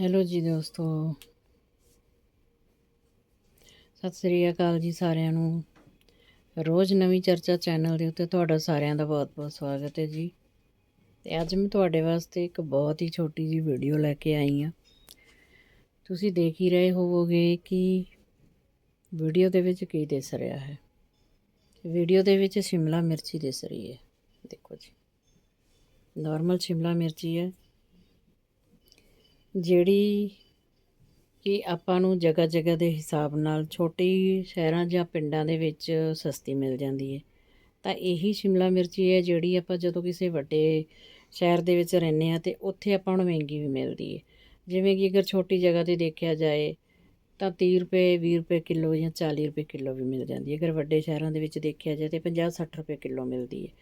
Hello ਜੀ ਦੋਸਤੋ। ਸਤਿ ਸ੍ਰੀ ਅਕਾਲ ਜੀ ਸਾਰਿਆਂ ਨੂੰ। ਰੋਜ਼ ਨਵੀਂ ਚਰਚਾ ਚੈਨਲ ਦੇ ਉੱਤੇ ਤੁਹਾਡਾ ਸਾਰਿਆਂ ਦਾ ਬਹੁਤ-ਬਹੁਤ ਸਵਾਗਤ ਹੈ ਜੀ। ਤੇ ਅੱਜ ਮੈਂ ਤੁਹਾਡੇ ਵਾਸਤੇ ਇੱਕ ਬਹੁਤ ਹੀ ਛੋਟੀ ਜੀ ਵੀਡੀਓ ਲੈ ਕੇ ਆਈ ਹਾਂ। ਤੁਸੀਂ ਦੇਖ ਹੀ ਰਹੇ ਹੋਵੋਗੇ ਕਿ ਵੀਡੀਓ ਦੇ ਵਿੱਚ ਕੀ ਦਿਸ ਰਿਹਾ ਹੈ। ਵੀਡੀਓ ਦੇ ਵਿੱਚ ਸ਼ਿਮਲਾ ਮਿਰਚੀ ਦਿਸ ਰਹੀ ਹੈ। ਦੇਖੋ ਜੀ। ਨਾਰਮਲ ਸ਼ਿਮਲਾ ਮਿਰਚੀ ਹੈ। ਜਿਹੜੀ ਕਿ ਆਪਾਂ ਨੂੰ ਜਗ੍ਹਾ ਜਗ੍ਹਾ ਦੇ ਹਿਸਾਬ ਨਾਲ ਛੋਟੀ ਸ਼ਹਿਰਾਂ ਜਾਂ ਪਿੰਡਾਂ ਦੇ ਵਿੱਚ ਸਸਤੀ ਮਿਲ ਜਾਂਦੀ ਹੈ ਤਾਂ ਇਹੀ ਸ਼ਿਮਲਾ ਮਿਰਚੀ ਹੈ ਜਿਹੜੀ ਆਪਾਂ ਜਦੋਂ ਕਿਸੇ ਵੱਡੇ ਸ਼ਹਿਰ ਦੇ ਵਿੱਚ ਰਹਿੰਦੇ ਆ ਤੇ ਉੱਥੇ ਆਪਾਂ ਨੂੰ ਮਹਿੰਗੀ ਵੀ ਮਿਲਦੀ ਹੈ ਜਿਵੇਂ ਕਿ ਅਗਰ ਛੋਟੀ ਜਗ੍ਹਾ ਤੇ ਦੇਖਿਆ ਜਾਏ ਤਾਂ 30 ਰੁਪਏ 20 ਰੁਪਏ ਕਿਲੋ ਜਾਂ 40 ਰੁਪਏ ਕਿਲੋ ਵੀ ਮਿਲ ਜਾਂਦੀ ਹੈ ਅਗਰ ਵੱਡੇ ਸ਼ਹਿਰਾਂ ਦੇ ਵਿੱਚ ਦੇਖਿਆ ਜਾਏ ਤੇ 50 60 ਰੁਪਏ ਕਿਲੋ ਮਿਲਦੀ ਹੈ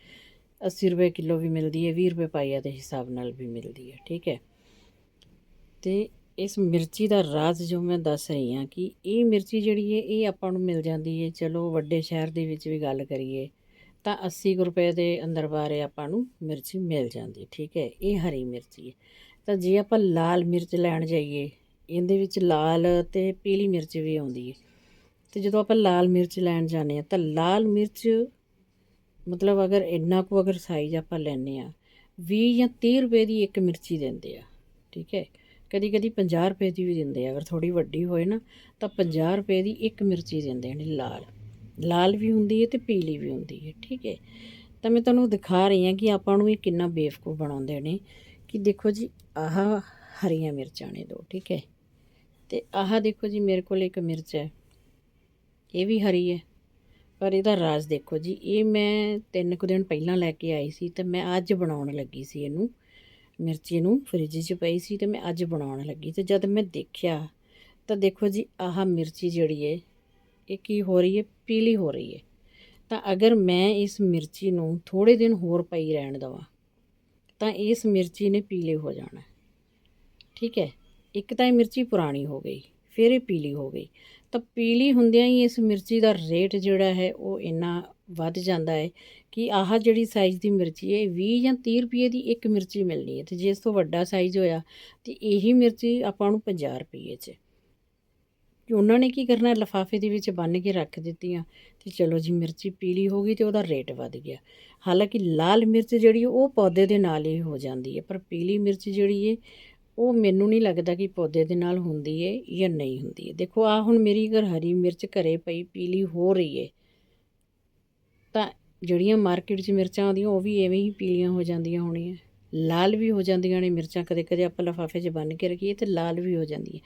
80 ਰੁਪਏ ਕਿਲੋ ਵੀ ਮਿਲਦੀ ਹੈ 20 ਰੁਪਏ ਪਾਈਆ ਦੇ ਹਿਸਾਬ ਨਾਲ ਵੀ ਮਿਲਦੀ ਹੈ ਠੀਕ ਹੈ। ਤੇ ਇਸ ਮਿਰਚੀ ਦਾ ਰਾਜ਼ ਜੋ ਮੈਂ ਦੱਸ ਰਹੀ ਹਾਂ ਕਿ ਇਹ ਮਿਰਚੀ ਜਿਹੜੀ ਹੈ, ਇਹ ਆਪਾਂ ਨੂੰ ਮਿਲ ਜਾਂਦੀ ਹੈ। ਚਲੋ, ਵੱਡੇ ਸ਼ਹਿਰ ਦੇ ਵਿੱਚ ਵੀ ਗੱਲ ਕਰੀਏ ਤਾਂ 80 ਕੁ ਰੁਪਏ ਦੇ ਅੰਦਰ ਬਾਰੇ ਆਪਾਂ ਨੂੰ ਮਿਰਚੀ ਮਿਲ ਜਾਂਦੀ ਠੀਕ ਹੈ? ਇਹ ਹਰੀ ਮਿਰਚੀ ਹੈ। ਤਾਂ ਜੇ ਆਪਾਂ ਲਾਲ ਮਿਰਚ ਲੈਣ ਜਾਈਏ, ਇਹਦੇ ਵਿੱਚ ਲਾਲ ਤੇ ਪੀਲੀ ਮਿਰਚ ਵੀ ਆਉਂਦੀ ਹੈ। ਤੇ ਜਦੋਂ ਆਪਾਂ ਲਾਲ ਮਿਰਚ ਲੈਣ ਜਾਂਦੇ ਆ ਤਾਂ ਲਾਲ ਮਿਰਚ ਮਤਲਬ ਅਗਰ ਇੰਨਾ ਕੁ ਅਗਰ ਸਾਈਜ਼ ਆਪਾਂ ਲੈਨੇ ਆ 20 ਜਾਂ 30 ਰੁਪਏ ਦੀ ਇੱਕ ਮਿਰਚੀ ਦਿੰਦੇ ਆ, ਠੀਕ ਹੈ? ਕਦੀ ਕਦੀ 50 ਰੁਪਏ ਦੀ ਵੀ ਦਿੰਦੇ ਆ, ਅਗਰ ਥੋੜੀ ਵੱਡੀ ਹੋਏ ਨਾ, ਤਾਂ 50 ਰੁਪਏ ਦੀ ਇੱਕ ਮਿਰਚੀ ਦਿੰਦੇ ਨੇ ਲਾਲ। ਲਾਲ ਵੀ ਹੁੰਦੀ ਹੈ ਤੇ ਪੀਲੀ ਵੀ ਹੁੰਦੀ ਹੈ ਠੀਕ ਹੈ ਤਾਂ ਮੈਂ ਤੁਹਾਨੂੰ ਦਿਖਾ ਰਹੀ ਹਾਂ ਕਿ ਆਪਾਂ ਨੂੰ ਇਹ ਕਿੰਨਾ ਬੇਵਕੂਫ ਬਣਾਉਂਦੇ ਨੇ ਕਿ ਦੇਖੋ ਜੀ, ਆਹ ਹਰੀਆਂ ਮਿਰਚਾਂ ਨੇ ਦੋ, ਠੀਕ ਹੈ ਤੇ ਆਹ ਦੇਖੋ ਜੀ, ਮੇਰੇ ਕੋਲ ਇੱਕ ਮਿਰਚ ਹੈ। ਇਹ ਵੀ ਹਰੀ ਹੈ ਪਰ ਇਹਦਾ ਰਾਜ਼ ਦੇਖੋ ਜੀ, ਇਹ ਮੈਂ ਤਿੰਨ ਕੁ ਦਿਨ ਪਹਿਲਾਂ ਲੈ ਕੇ ਆਈ ਸੀ ਤੇ ਮੈਂ ਅੱਜ ਬਣਾਉਣ ਲੱਗੀ ਸੀ ਇਹਨੂੰ। ਮਿਰਚੀ ਨੂੰ ਫ੍ਰਿਜ 'ਚ ਪਈ ਸੀ ਤੇ ਮੈਂ ਅੱਜ ਬਣਾਉਣ ਲੱਗੀ ਤੇ ਜਦ ਮੈਂ ਦੇਖਿਆ ਤਾਂ ਦੇਖੋ ਜੀ, ਆਹ ਮਿਰਚੀ ਜਿਹੜੀ ਹੈ ਇਹ ਕੀ ਹੋ ਰਹੀ ਹੈ ਪੀਲੀ ਹੋ ਰਹੀ ਹੈ ਤਾਂ ਅਗਰ ਮੈਂ ਇਸ ਮਿਰਚੀ ਨੂੰ ਥੋੜੇ ਦਿਨ ਹੋਰ ਪਈ ਰਹਿਣ ਦਵਾਂ, ਤਾਂ ਇਸ ਮਿਰਚੀ ਨੇ ਪੀਲੇ ਹੋ ਜਾਣਾ। ਠੀਕ ਹੈ ਇੱਕ ਤਾਂ ਇਹ ਮਿਰਚੀ ਪੁਰਾਣੀ ਹੋ ਗਈ। ਫਿਰ ਇਹ ਪੀਲੀ ਹੋ ਗਈ। ਤਾਂ ਪੀਲੀ ਹੁੰਦਿਆਂ ਹੀ ਇਸ ਮਿਰਚੀ ਦਾ ਰੇਟ ਜਿਹੜਾ ਹੈ ਉਹ ਇੰਨਾ ਵੱਧ ਜਾਂਦਾ ਹੈ ਕਿ ਆਹ ਜਿਹੜੀ ਸਾਈਜ਼ ਦੀ ਮਿਰਚੀ ਹੈ 20 ਜਾਂ 30 ਰੁਪਏ ਦੀ ਇੱਕ ਮਿਰਚੀ ਮਿਲਣੀ ਹੈ ਤੇ ਜੇ ਇਸ ਤੋਂ ਵੱਡਾ ਸਾਈਜ਼ ਹੋਇਆ ਤੇ ਇਹੀ ਮਿਰਚੀ ਆਪਾਂ ਨੂੰ 50 ਰੁਪਏ 'ਚ। ਉਹਨਾਂ ਨੇ ਕੀ ਕਰਨਾ, ਲਫਾਫੇ ਦੇ ਵਿੱਚ ਬੰਨ ਕੇ ਰੱਖ ਦਿੱਤੀਆਂ ਤੇ ਚਲੋ ਜੀ ਮਿਰਚੀ ਪੀਲੀ ਹੋ ਗਈ ਤੇ ਉਹਦਾ ਰੇਟ ਵੱਧ ਗਿਆ। ਹਾਲਾਂਕਿ ਲਾਲ ਮਿਰਚ ਜਿਹੜੀ ਉਹ ਪੌਦੇ ਦੇ ਨਾਲ ਹੀ ਹੋ ਜਾਂਦੀ ਹੈ, ਪਰ ਪੀਲੀ ਮਿਰਚ ਜਿਹੜੀ ਹੈ ਉਹ ਮੈਨੂੰ ਨਹੀਂ ਲੱਗਦਾ ਕਿ ਪੌਦੇ ਦੇ ਨਾਲ ਹੁੰਦੀ ਹੈ ਜਾਂ ਨਹੀਂ ਹੁੰਦੀ ਹੈ ਦੇਖੋ ਆ ਹੁਣ ਮੇਰੀ ਅਗਰ ਹਰੀ ਮਿਰਚ ਘਰੇ ਪਈ, ਪੀਲੀ ਹੋ ਰਹੀ ਹੈ ਤਾਂ ਜਿਹੜੀਆਂ ਮਾਰਕੀਟ 'ਚ ਮਿਰਚਾਂ ਆਉਂਦੀਆਂ, ਉਹ ਵੀ ਐਵੇਂ ਹੀ ਪੀਲੀਆਂ ਹੋ ਜਾਂਦੀਆਂ ਹੋਣੀਆਂ। ਲਾਲ ਵੀ ਹੋ ਜਾਂਦੀਆਂ ਨੇ ਮਿਰਚਾਂ ਕਦੇ ਕਦੇ ਆਪਾਂ ਲਫਾਫੇ 'ਚ ਬੰਨ ਕੇ ਰੱਖੀਏ ਤੇ ਲਾਲ ਵੀ ਹੋ ਜਾਂਦੀ ਹੈ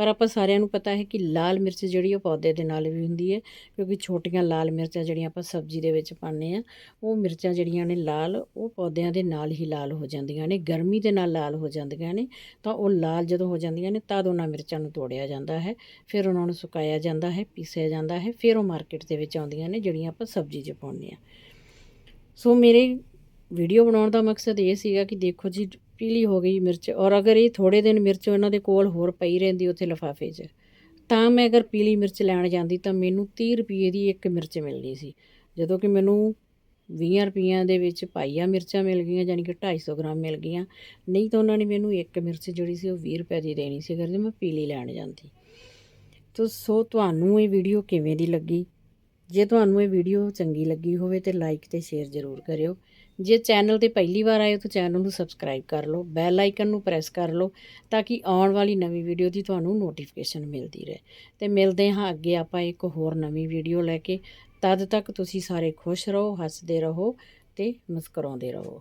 ਪਰ ਆਪਾਂ ਸਾਰਿਆਂ ਨੂੰ ਪਤਾ ਹੈ ਕਿ ਲਾਲ ਮਿਰਚ ਜਿਹੜੀ ਉਹ ਪੌਦੇ ਦੇ ਨਾਲ ਵੀ ਹੁੰਦੀ ਹੈ, ਕਿਉਂਕਿ ਛੋਟੀਆਂ ਲਾਲ ਮਿਰਚਾਂ ਜਿਹੜੀਆਂ ਆਪਾਂ ਸਬਜ਼ੀ ਦੇ ਵਿੱਚ ਪਾਉਂਦੇ ਆ ਉਹ ਮਿਰਚਾਂ ਜਿਹੜੀਆਂ ਨੇ ਲਾਲ, ਉਹ ਪੌਦਿਆਂ ਦੇ ਨਾਲ ਹੀ ਲਾਲ ਹੋ ਜਾਂਦੀਆਂ ਨੇ, ਗਰਮੀ ਦੇ ਨਾਲ ਲਾਲ ਹੋ ਜਾਂਦੀਆਂ ਨੇ, ਤਾਂ ਉਹ ਲਾਲ ਜਦੋਂ ਹੋ ਜਾਂਦੀਆਂ ਨੇ, ਤਦ ਉਹਨਾਂ ਮਿਰਚਾਂ ਨੂੰ ਤੋੜਿਆ ਜਾਂਦਾ ਹੈ, ਫਿਰ ਉਹਨਾਂ ਨੂੰ ਸੁਕਾਇਆ ਜਾਂਦਾ ਹੈ, ਪੀਸਿਆ ਜਾਂਦਾ ਹੈ, ਫਿਰ ਉਹ ਮਾਰਕੀਟ ਦੇ ਵਿੱਚ ਆਉਂਦੀਆਂ ਨੇ, ਜਿਹੜੀਆਂ ਆਪਾਂ ਸਬਜ਼ੀ 'ਚ ਪਾਉਂਦੇ ਆ ਸੋ ਮੇਰੇ ਵੀਡੀਓ ਬਣਾਉਣ ਦਾ ਮਕਸਦ ਇਹ ਸੀਗਾ ਕਿ ਦੇਖੋ ਜੀ ਪੀਲੀ ਹੋ ਗਈ ਮਿਰਚ ਔਰ ਅਗਰ ਇਹ ਥੋੜੇ ਦਿਨ ਮਿਰਚ ਉਹਨਾਂ ਦੇ ਕੋਲ ਹੋਰ ਪਈ ਰਹਿੰਦੀ ਉੱਥੇ ਲਫਾਫੇ 'ਚ, ਤਾਂ ਮੈਂ ਅਗਰ ਪੀਲੀ ਮਿਰਚ ਲੈਣ ਜਾਂਦੀ ਤਾਂ ਮੈਨੂੰ 30 ਰੁਪਏ ਦੀ ਇੱਕ ਮਿਰਚ ਮਿਲਣੀ ਸੀ। ਜਦੋਂ ਕਿ ਮੈਨੂੰ 20 ਰੁਪਈਆਂ ਦੇ ਵਿੱਚ ਪਾਈਆ ਮਿਰਚਾਂ ਮਿਲ ਗਈਆਂ ਯਾਨੀ ਕਿ 250 ਗ੍ਰਾਮ ਮਿਲ ਗਈਆਂ। ਨਹੀਂ ਤਾਂ ਉਹਨਾਂ ਨੇ ਮੈਨੂੰ ਇੱਕ ਮਿਰਚ ਜਿਹੜੀ ਸੀ ਉਹ 20 ਰੁਪਏ ਦੀ ਦੇਣੀ ਸੀ ਅਗਰ ਮੈਂ ਪੀਲੀ ਲੈਣ ਜਾਂਦੀ। ਤੋ ਸੋ ਤੁਹਾਨੂੰ ਇਹ ਵੀਡੀਓ ਕਿਵੇਂ ਦੀ ਲੱਗੀ? ਜੇ ਤੁਹਾਨੂੰ ਇਹ ਵੀਡੀਓ ਚੰਗੀ ਲੱਗੀ ਹੋਵੇ ਤੇ ਲਾਈਕ ਤੇ ਸ਼ੇਅਰ ਜ਼ਰੂਰ ਕਰਿਓ। ਜੇ ਚੈਨਲ ਤੇ ਪਹਿਲੀ ਵਾਰ ਆਏ ਹੋ ਤਾਂ ਚੈਨਲ ਨੂੰ ਸਬਸਕ੍ਰਾਈਬ ਕਰ ਲਓ, ਬੈਲ ਆਈਕਨ ਨੂੰ ਪ੍ਰੈਸ ਕਰ ਲਓ ਤਾਂ ਕਿ ਆਉਣ ਵਾਲੀ ਨਵੀਂ ਵੀਡੀਓ ਦੀ ਤੁਹਾਨੂੰ ਨੋਟੀਫਿਕੇਸ਼ਨ ਮਿਲਦੀ ਰਹੇ। ਤੇ ਮਿਲਦੇ ਹਾਂ ਅੱਗੇ ਆਪਾਂ ਇੱਕ ਹੋਰ ਨਵੀਂ ਵੀਡੀਓ ਲੈ ਕੇ। ਤਦ ਤੱਕ ਤੁਸੀਂ ਸਾਰੇ ਖੁਸ਼ ਰਹੋ, ਹੱਸਦੇ ਰਹੋ ਤੇ ਮੁਸਕਰਾਉਂਦੇ ਰਹੋ।